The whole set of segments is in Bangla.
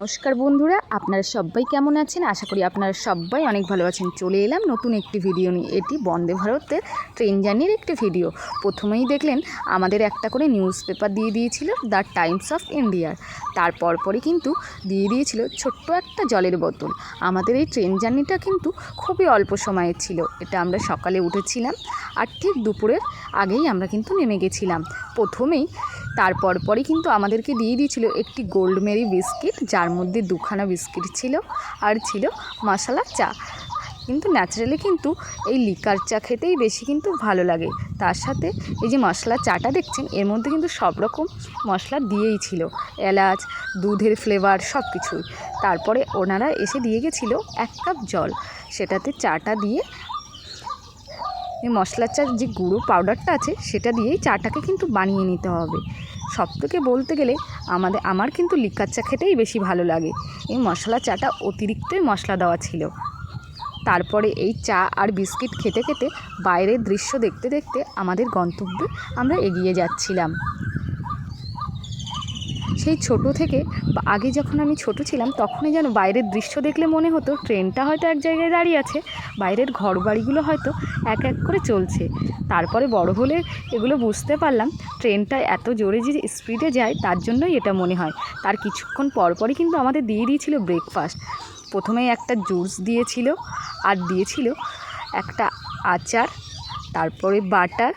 নমস্কার বন্ধুরা, আপনারা সবাই কেমন আছেন? আশা করি আপনারা সবাই অনেক ভালো আছেন। চলে এলাম নতুন একটি ভিডিও নিয়ে। এটি বন্দে ভারতের ট্রেন জার্নির একটি ভিডিও প্রথমেই দেখলেন, আমাদের একটা করে নিউজ পেপার দিয়ে দিয়েছিল দ্য টাইমস অফ ইন্ডিয়ার তারপর পরে কিন্তু দিয়ে দিয়েছিল ছোট্ট একটা জলের বোতল। আমাদের এই ট্রেন জার্নিটা কিন্তু খুবই অল্প সময়ের ছিল। এটা আমরা সকালে উঠেছিলাম আর ঠিক দুপুরের আগেই আমরা কিন্তু নেমে গেছিলাম। প্রথমেই তারপর পরে কিন্তু আমাদেরকে দিয়ে দিয়েছিল একটি গোল্ড মেরি বিস্কিট যার মধ্যে দুখানা বিস্কিট ছিল আর ছিল মশলা চা। কিন্তু ন্যাচারালি কিন্তু এই লিকার চা খেতেই বেশি কিন্তু ভালো লাগে। তার সাথে এই যে মশলা চাটা দেখছেন, এর মধ্যে কিন্তু সব রকম মশলা দিয়েই ছিল। এলাচ, দুধের ফ্লেভার সব কিছুই তারপরে ওনারা এসে দিয়ে গেছিল এক কাপ জল। সেটাতে চাটা দিয়ে এই মশলার চার যে গুঁড়ো পাউডারটা আছে, সেটা দিয়েই চাটাকে কিন্তু বানিয়ে নিতে হবে। সব থেকে বলতে গেলে আমাদের, আমার কিন্তু লিকার চা খেতেই বেশি ভালো লাগে। এই মশলা চাটা অতিরিক্তই মশলা দেওয়া ছিল। তারপরে এই চা আর বিস্কিট খেতে খেতে বাইরের দৃশ্য দেখতে দেখতে আমাদের গন্তব্যে আমরা এগিয়ে যাচ্ছিলাম। সেই ছোট থেকে আগে যখন আমি ছোট ছিলাম, তখনই যেন বাইরের দৃশ্য দেখলে মনে হতো ট্রেনটা হয়তো এক জায়গায় দাঁড়িয়ে আছে, বাইরের ঘরবাড়িগুলো হয়তো এক এক করে চলছে। তারপরে বড় হলে এগুলো বুঝতে পারলাম, ট্রেনটা এত জোরে যে স্পিডে যায়, তার জন্যই এটা মনে হয়। তার কিছুক্ষণ পরপরই কিন্তু আমাদের দিয়ে দিয়েছিল ব্রেকফাস্ট। প্রথমেই একটা জুস দিয়েছিল, আর দিয়েছিল একটা আচার, তারপরে বাটার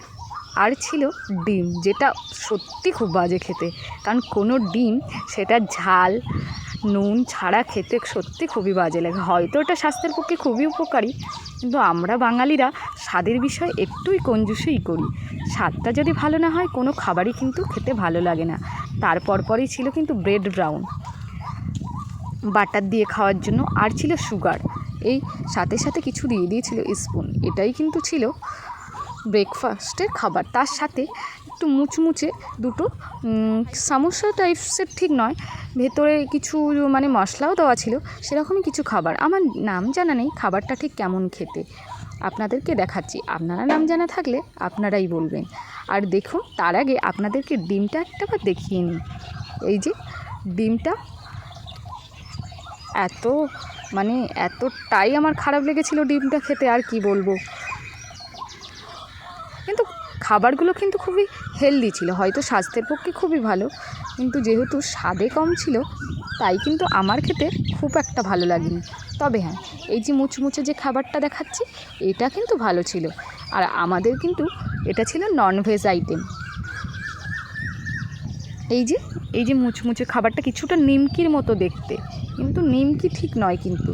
আর ছিল ডিম, যেটা সত্যি খুব বাজে খেতে। কারণ কোনো ডিম সেটা ঝাল, নুন ছাড়া খেতে সত্যি খুবই বাজে লাগে। হয়তো ওটা স্বাস্থ্যের পক্ষে খুবই উপকারী, কিন্তু আমরা বাঙালিরা স্বাদের বিষয়ে একটুই কঞ্জুসই করি। স্বাদটা যদি ভালো না হয়, কোনো খাবারই কিন্তু খেতে ভালো লাগে না। তারপর পরেই ছিল কিন্তু ব্রেড ব্রাউন। বাটার দিয়ে খাওয়ার জন্য আর ছিল সুগার। এই সাথে সাথে কিছু দিয়ে দিয়েছিল স্পুন। এটাই কিন্তু ছিল ব্রেকফাস্টের খাবার। তার সাথে একটু মুচমুচে দুটো সামোসা টাইপসের ঠিক নয়। ভেতরে কিছু মানে মশলাও দেওয়া ছিল, সেরকমই কিছু খাবার। আমার নাম জানা নেই, খাবারটা ঠিক কেমন খেতে। আপনাদেরকে দেখাচ্ছি। আপনারা নাম জানা থাকলে আপনারাই বলবেন। আর দেখুন, তার আগে আপনাদেরকে ডিমটা একটা বার দেখিয়ে নিই। এই যে, ডিমটা এত মানে এতটাই আমার খারাপ লেগেছিল ডিমটা খেতে, আর কি বলব? খাবারগুলো কিন্তু খুবই হেলদি ছিল, হয়তো স্বাস্থ্যের পক্ষে খুবই ভালো, কিন্তু যেহেতু স্বাদে কম ছিল, তাই কিন্তু আমার খেতে খুব একটা ভালো লাগেনি। তবে হ্যাঁ এই যে মুচমুচে যে খাবারটা দেখাচ্ছি, এটা কিন্তু ভালো ছিল। আর আমাদের কিন্তু এটা ছিল ননভেজ আইটেম এই যে এই যে মুচমুচে খাবারটা কিছুটা নিমকির মতো দেখতে, কিন্তু নিমকি ঠিক নয় কিন্তু।